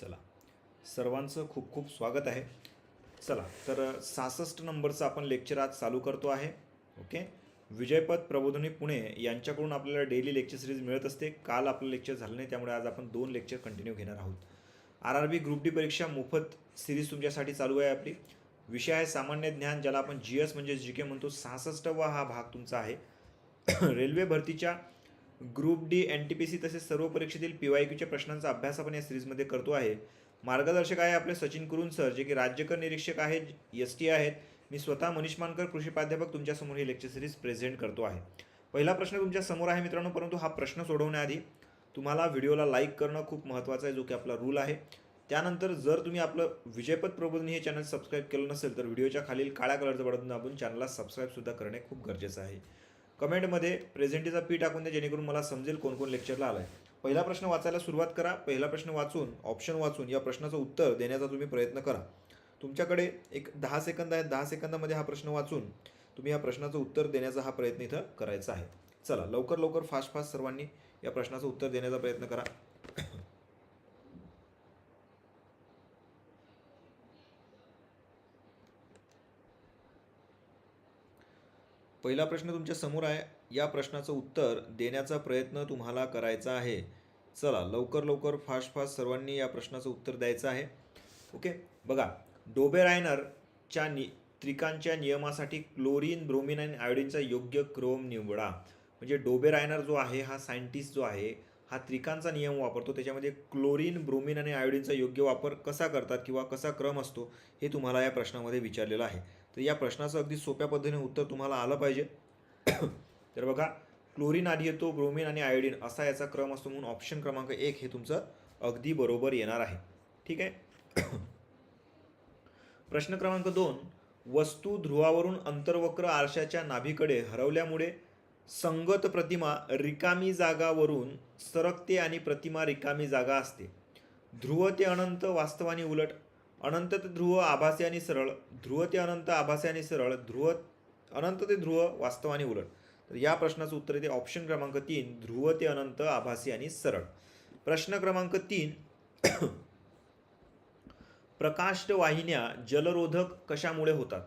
चला. सर्वांचं खूप खूप स्वागत आहे. चला तर सहासष्ट नंबरचं आपण लेक्चर आज चालू करतो आहे. ओके? विजयपद प्रबोधनी पुणे यांच्याकडून आपल्याला डेली लेक्चर सिरीज मिळत असते. काल आपलं लेक्चर झालं नाही त्यामुळे आज आपण दोन लेक्चर कंटिन्यू घेणार आहोत. R R B group D परीक्षा मोफत सिरीज तुमच्यासाठी चालू आहे आपली. विषय आहे सामान्य ज्ञान ज्याला आपण जी एस म्हणजे जी के म्हणतो. सहासष्टवा हा भाग तुमचा आहे. रेल्वे भरतीच्या group D N T P C तसेच सर्व परीक्षेतील पी वाय क्यूच्या प्रश्नांचा अभ्यास आपण या सिरीजमध्ये करतो आहे. मार्गदर्शक आहे आपले सचिन कुरुन सर जे की राज्यकर निरीक्षक आहेत एस टी आहेत. मी स्वतः मनीष मानकर कृषी प्राध्यापक तुमच्यासमोर ही लेक्चर सिरीज प्रेझेंट करतो आहे. पहिला प्रश्न तुमच्यासमोर आहे मित्रांनो परंतु हा प्रश्न सोडवण्याआधी तुम्हाला व्हिडिओला लाईक करणं खूप महत्त्वाचं आहे जो की आपला रूल आहे. त्यानंतर जर तुम्ही आपलं विजयपद प्रबोधनी हे चॅनल सबस्क्राईब केलं नसेल तर व्हिडिओच्या खालील काळ्या कलरचं बटन दाबून चॅनलला सबस्क्राईबसुद्धा करणे खूप गरजेचं आहे. कमेंटमध्ये प्रेझेंटीचा पी टाकून द्या जेणेकरून मला समजेल कोण कोण लेक्चरला आलाय. पहिला प्रश्न वाचायला सुरुवात करा. पहिला प्रश्न वाचून ऑप्शन वाचून या प्रश्नाचं उत्तर देण्याचा तुम्ही प्रयत्न करा. तुमच्याकडे एक दहा सेकंद आहेत. दहा सेकंदामध्ये हा प्रश्न वाचून तुम्ही या प्रश्नाचं उत्तर देण्याचा हा प्रयत्न इथं करायचा आहे. चला लवकर लवकर फास्ट फास्ट सर्वांनी या प्रश्नाचं उत्तर देण्याचा प्रयत्न करा. पहिला प्रश्न तुमच्यासमोर आहे. या प्रश्नाचं उत्तर देण्याचा प्रयत्न तुम्हाला करायचा आहे. चला लवकर लवकर फास्ट फास्ट सर्वांनी या प्रश्नाचं उत्तर द्यायचं आहे. ओके बघा डोबेरायनरच्या नि त्रिकांच्या नियमासाठी क्लोरीन ब्रोमिन आणि आयोडीनचा योग्य क्रोम निवडा. म्हणजे डोबेरायनर जो आहे हा सायंटिस्ट जो आहे हा त्रिकांचा नियम वापरतो. त्याच्यामध्ये क्लोरीन ब्रोमिन आणि आयोडीनचा योग्य वापर कसा करतात किंवा कसा क्रम असतो हे तुम्हाला या प्रश्नामध्ये विचारलेलं आहे. तर या प्रश्नाचं अगदी सोप्या पद्धतीने उत्तर तुम्हाला आलं पाहिजे. तर बघा क्लोरीन आधी येतो ब्रोमिन आणि आयोडीन असा याचा क्रम असतो म्हणून ऑप्शन क्रमांक एक हे तुमचं अगदी बरोबर येणार आहे. ठीक आहे? प्रश्न क्रमांक दोन वस्तू ध्रुवावरून अंतर्वक्र आरशाच्या नाभीकडे हरवल्यामुळे संगत प्रतिमा रिकामी जागावरून सरकते आणि प्रतिमा रिकामी जागा असते. ध्रुव ते अनंत वास्तवाने उलट अनंत ते ध्रुव आभासी आणि सरळ. ध्रुव ते अनंत आभासी आणि सरळ. ध्रुव अनंत ते ध्रुव वास्तव आणि उलट. तर या प्रश्नाचं उत्तर येते ऑप्शन क्रमांक तीन ध्रुव ते अनंत आभासी आणि सरळ. प्रश्न क्रमांक तीन प्रकाष्ट वाहिन्या जलरोधक कशामुळे होतात?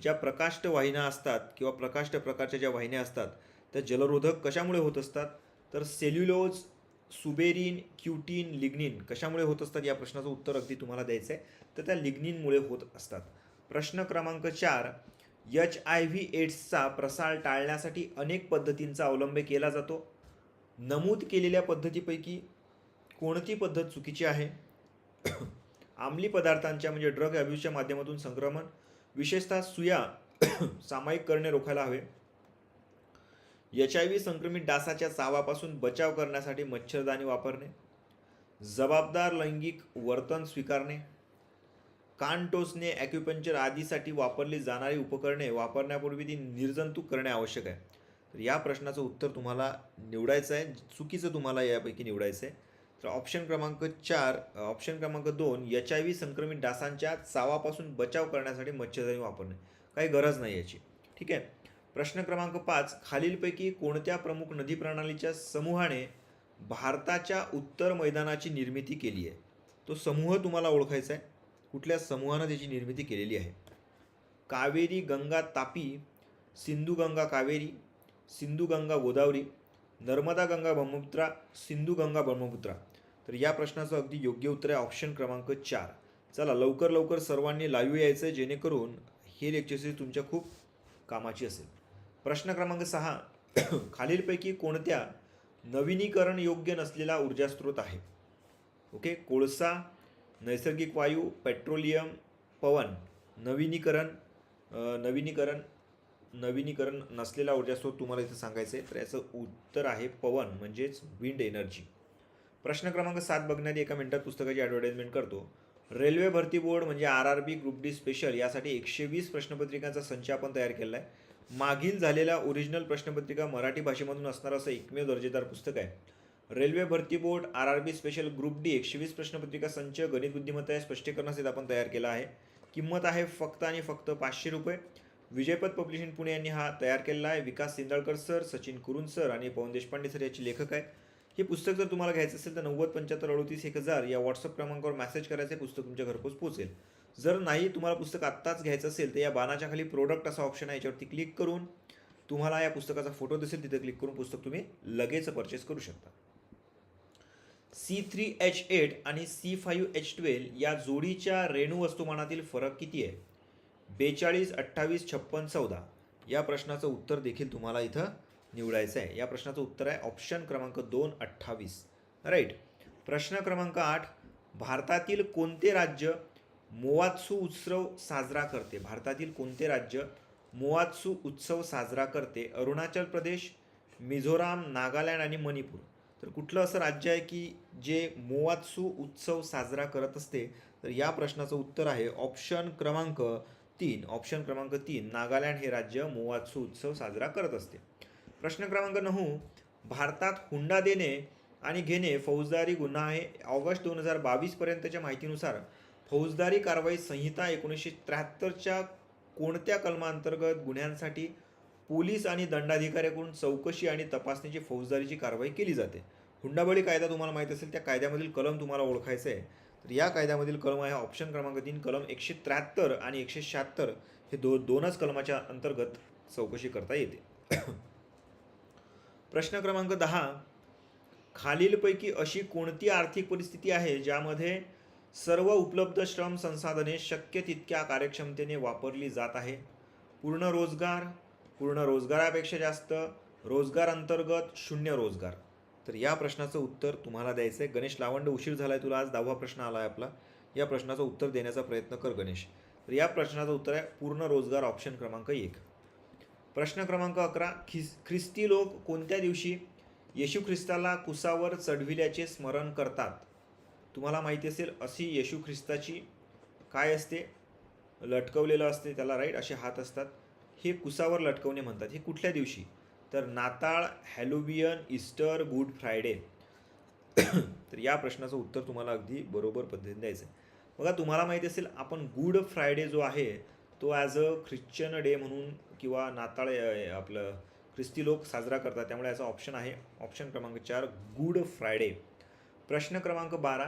ज्या प्रकाष्ट वाहिन्या असतात किंवा प्रकाष्ट प्रकारच्या ज्या वाहिन्या असतात त्या जलरोधक कशामुळे होत असतात? तर सेल्युलोज सुबेरिन क्युटीन लिग्निन कशामुळे होत असतात? या प्रश्नाचं उत्तर अगदी तुम्हाला द्यायचं आहे. तर त्या लिग्निनमुळे होत असतात. प्रश्न क्रमांक चार एच आय व्ही एड्सचा प्रसार टाळण्यासाठी अनेक पद्धतींचा अवलंब केला जातो. नमूद केलेल्या पद्धतीपैकी कोणती पद्धत चुकीची आहे? आम्ली पदार्थांच्या म्हणजे ड्रग अब्यूजच्या माध्यमातून संक्रमण विशेषतः सुया सामायिक करणे रोखायला हवे. एच आय व्ही संक्रमित डासाच्या चावापासून बचाव करण्यासाठी मच्छरदाणी वापरणे जबाबदार लैंगिक वर्तन स्वीकारणे कान टोचणे ॲक्युपंक्चर आदीसाठी वापरली जाणारी उपकरणे वापरण्यापूर्वी ती निर्जंतुक करणे आवश्यक आहे. तर या प्रश्नाचं उत्तर तुम्हाला निवडायचं आहे चुकीचं तुम्हाला यापैकी निवडायचं आहे तर ऑप्शन क्रमांक चार ऑप्शन क्रमांक दोन एच आय व्ही संक्रमित डासांच्या चावापासून बचाव करण्यासाठी मच्छरदाणी वापरणे. काही गरज नाही याची. ठीक आहे? प्रश्न क्रमांक पाच खालीलपैकी कोणत्या प्रमुख नदी प्रणालीच्या समूहाने भारताच्या उत्तर मैदानाची निर्मिती केली आहे? तो समूह तुम्हाला ओळखायचा आहे. कुठल्या समूहानं त्याची निर्मिती केलेली आहे? कावेरी गंगा तापी सिंधू गंगा कावेरी सिंधू गंगा गोदावरी नर्मदा गंगा ब्रह्मपुत्रा सिंधू गंगा ब्रह्मपुत्रा. तर या प्रश्नाचं अगदी योग्य उत्तर आहे ऑप्शन क्रमांक चार. चला लवकर लवकर सर्वांनी लाईव्ह यायचं आहे जेणेकरून हे लेक्चर सिरीज तुमच्या खूप कामाची असेल. प्रश्न क्रमांक सहा. खालीलपैकी कोणत्या नवीनीकरण योग्य नसलेला ऊर्जास्रोत आहे? ओके कोळसा नैसर्गिक वायू पेट्रोलियम पवन. नवीनीकरण नवीनीकरण नवीनीकरण नसलेला ऊर्जास्रोत तुम्हाला इथं सांगायचं आहे तर याचं उत्तर आहे पवन म्हणजेच विंड एनर्जी प्रश्न क्रमांक सात बघण्याआधी एका मिनिटात पुस्तकाची ॲडव्हर्टाइजमेंट करतो. रेल्वे भरती बोर्ड म्हणजे R R B group D special यासाठी एकशे वीस प्रश्नपत्रिकांचा संच आपण तयार केला आहे. मागील झालेल्या ओरिजिनल प्रश्नपत्रिका मराठी भाषेमधून असणारं असं एकमेव दर्जेदार पुस्तक आहे. रेल्वे भरती board R R B special group D एकशे वीस प्रश्नपत्रिका संच गणित बुद्धिमत्ता या स्पष्टीकरणासहित आपण तयार केला आहे. किंमत आहे फक्त आणि फक्त पाचशे रुपये. विजयपद पब्लिशिंग पुणे यांनी हा तयार केलेला आहे. विकास सिंदळकर सर सचिन कुरुन सर आणि पवन देशपांडे सर याचे लेखक आहेत हे पुस्तक जर तुम्हाला घ्यायचं असेल तर नव्वद पंच्याहत्तर अडतीस एक हजार या व्हॉट्सअप क्रमांकावर मेसेज करायचं आहे. पुस्तक तुमच्या घरपोच पोहोचेल. जर नाही तुम्हाला पुस्तक आत्ताच घ्यायचं असेल तर या बाणाच्या खाली प्रोडक्ट असा ऑप्शन आहे याच्यावरती क्लिक करून तुम्हाला या पुस्तकाचा फोटो दिसेल. तिथे क्लिक करून पुस्तक तुम्ही लगेच परचेस करू शकता. सी थ्री एच एट आणि सी फाईव्ह एच ट्वेल्व या जोडीच्या रेणू वस्तुमानातील फरक किती आहे? बेचाळीस अठ्ठावीस छप्पन चौदा. या प्रश्नाचं उत्तर देखील तुम्हाला इथं निवडायचं आहे. या प्रश्नाचं उत्तर आहे ऑप्शन क्रमांक दोन अठ्ठावीस. राईट प्रश्न क्रमांक आठ भारतातील कोणते राज्य मोवात्सू उत्सव साजरा करते. भारतातील कोणते राज्य मोवात्सू उत्सव साजरा करते? अरुणाचल प्रदेश मिझोराम नागालँड आणि मणिपूर. तर कुठलं असं राज्य आहे की जे मोवात्सू उत्सव साजरा करत असते? तर या प्रश्नाचं उत्तर आहे ऑप्शन क्रमांक तीन. ऑप्शन क्रमांक तीन नागालँड हे राज्य मोवात्सू उत्सव साजरा करत असते. प्रश्न क्रमांक नऊ भारतात हुंडा देणे आणि घेणे फौजदारी गुन्हा आहे. ऑगस्ट दोन हजार बावीसपर्यंतच्या माहितीनुसार फौजदारी कारवाई संहिता एकोणीसशे त्र्याहत्तरच्या कोणत्या कलमांतर्गत गुन्ह्यांसाठी पोलीस आणि दंडाधिकाऱ्याकडून चौकशी आणि तपासणीची फौजदारीची कारवाई केली जाते? हुंडाबळी कायदा तुम्हाला माहीत असेल त्या कायद्यामधील कलम तुम्हाला ओळखायचं आहे. तर या कायद्यामधील कलम आहे ऑप्शन क्रमांक तीन कलम एकशे त्र्याहत्तर आणि एकशे शहात्तर. हे दो दोनच कलमाच्या अंतर्गत चौकशी करता येते. प्रश्न क्रमांक दहा. खालीलपैकी अशी कोणती आर्थिक परिस्थिती आहे ज्यामध्ये सर्व उपलब्ध श्रम संसाधने शक्य तितक्या कार्यक्षमतेने वापरली जात आहे. पूर्ण रोजगार पूर्ण रोजगारापेक्षा जास्त रोजगार अंतर्गत शून्य रोजगार. तर या प्रश्नाचं उत्तर तुम्हाला द्यायचं आहे गणेश लावंड उशीर झाला आहे तुला आज. दहावा प्रश्न आला आहे आपला. या प्रश्नाचं उत्तर देण्याचा प्रयत्न कर गणेश. तर या प्रश्नाचं उत्तर आहे पूर्ण रोजगार ऑप्शन क्रमांक एक. प्रश्न क्रमांक अकरा खिस ख्रिस्ती लोक कोणत्या दिवशी येशू ख्रिस्ताला कुसावर चढविल्याचे स्मरण करतात? तुम्हाला माहिती असेल अशी येशू ख्रिस्ताची काय असते? लटकवलेलं असते त्याला राईट असे हात असतात. हे कुसावर लटकवणे म्हणतात. हे कुठल्या दिवशी? तर नाताळ हॅलोबियन इस्टर गुड फ्रायडे. तर या प्रश्नाचं उत्तर तुम्हाला अगदी बरोबर पद्धतीने द्यायचं आहे. बघा तुम्हाला माहिती असेल आपण गुड फ्रायडे जो आहे तो ॲज अ ख्रिश्चन डे म्हणून किंवा नाताळ आपलं ख्रिस्ती लोक साजरा करतात. त्यामुळे याचा ऑप्शन आहे. ऑप्शन क्रमांक चार गुड फ्रायडे. प्रश्न क्रमांक बारा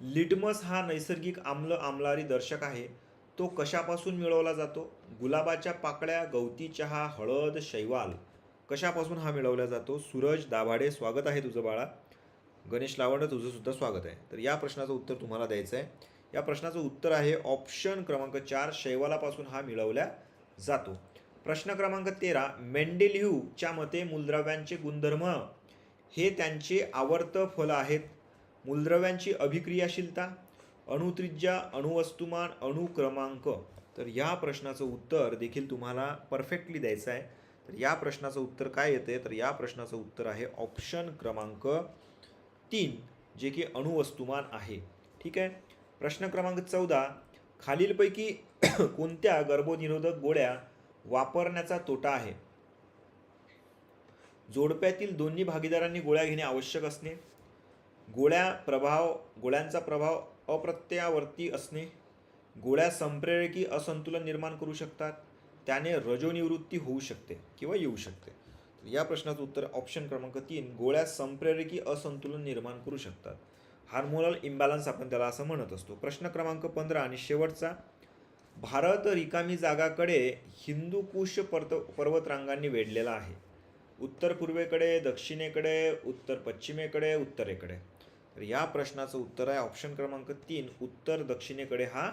लिटमस हा नैसर्गिक आम्ल आम्लारी दर्शक आहे. तो कशापासून मिळवला जातो? गुलाबाच्या पाकळ्या गवती चहा हळद शैवाल. कशापासून हा मिळवला जातो? सूरज दाभाडे स्वागत आहे तुझं बाळा. गणेश लावंड तुझंसुद्धा स्वागत आहे. तर या प्रश्नाचं उत्तर तुम्हाला द्यायचं आहे या प्रश्नाचं उत्तर आहे ऑप्शन क्रमांक चार शैवालापासून हा मिळवला जातो. प्रश्न क्रमांक तेरा मेंडेलिव्हच्या मते मूलद्रव्यांचे गुणधर्म. हे त्यांचे आवर्त फल आहेत. मूलद्रव्यांची अभिक्रियाशीलता अणुत्रिज्या अणुवस्तुमान अणुक्रमांक. तर या प्रश्नाचं उत्तर देखील तुम्हाला परफेक्टली द्यायचं आहे. तर या प्रश्नाचं उत्तर काय येते तर या प्रश्नाचं उत्तर आहे ऑप्शन क्रमांक तीन जे की अणुवस्तुमान आहे. ठीक आहे? प्रश्न क्रमांक चौदा खालीलपैकी कोणत्या गर्भनिरोधक गोळ्या वापरण्याचा तोटा आहे? जोडप्यातील दोन्ही भागीदारांनी गोळ्या घेणे आवश्यक असणे गोळ्या प्रभाव गोळ्यांचा प्रभाव अप्रत्यावर्ती असणे. गोळ्या संप्रेरकी असंतुलन निर्माण करू शकतात. त्याने रजोनिवृत्ती होऊ शकते किंवा येऊ शकते. तर या प्रश्नाचं उत्तर ऑप्शन क्रमांक तीन गोळ्या संप्रेरकी असंतुलन निर्माण करू शकतात. हार्मोनल इम्बॅलन्स आपण त्याला असं म्हणत असतो. प्रश्न क्रमांक पंधरा आणि शेवटचा. भारत रिकामी जागाकडे हिंदूकुश पर्त पर्वतरांगांनी वेढलेला आहे. उत्तर पूर्वेकडे दक्षिणेकडे उत्तर पश्चिमेकडे उत्तरेकडे. तर या प्रश्नाचं उत्तर आहे ऑप्शन क्रमांक तीन. उत्तर दक्षिणेकडे हा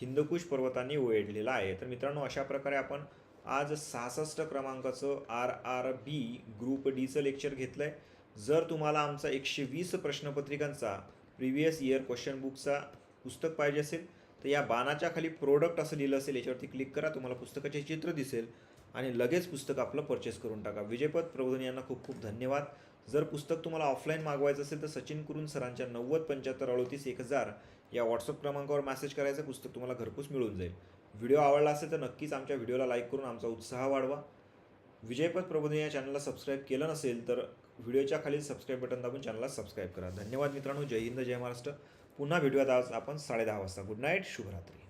हिंदकुश पर्वतांनी वेढलेला आहे. तर मित्रांनो अशा प्रकारे आपण आज सहासष्ट क्रमांकाचं आर आर बी ग्रुप डीचं लेक्चर घेतलं आहे जर तुम्हाला आमचा एकशे वीस प्रश्नपत्रिकांचा प्रिव्हियस इयर क्वेश्चन बुकचा पुस्तक पाहिजे असेल तर या बाणाच्या खाली प्रोडक्ट असं लिहिलं असेल याच्यावरती क्लिक करा तुम्हाला पुस्तकाचे चित्र दिसेल. आणि लगेच पुस्तक आपलं परचेस करून टाका. विजयपद प्रबोधन यांना खूप खूप धन्यवाद. जर पुस्तक तुम्हाला ऑफलाईन मागवायचं असेल तर सचिन कुरून सरांच्या नव्वद पंच्याहत्तर अडोतीस एक हजार या व्हॉट्सअप क्रमांकावर मेसेज करायचं पुस्तक तुम्हाला घरपोच मिळून जाईल. व्हिडिओ आवडला असेल तर नक्कीच आमच्या व्हिडिओला लाईक करून आमचा उत्साह वाढवा. विजयपद प्रबोधन या चॅनलला सबस्क्राईब केलं नसेल तर व्हिडिओच्या खाली सबस्क्राईब बटन दाबून चॅनलला सबस्क्राईब करा. धन्यवाद मित्रांनो. जय हिंद जय महाराष्ट्र. पुन्हा व्हिडिओ आज आपण साडेदहा वाजता. गुड नाईट शुभरात्री.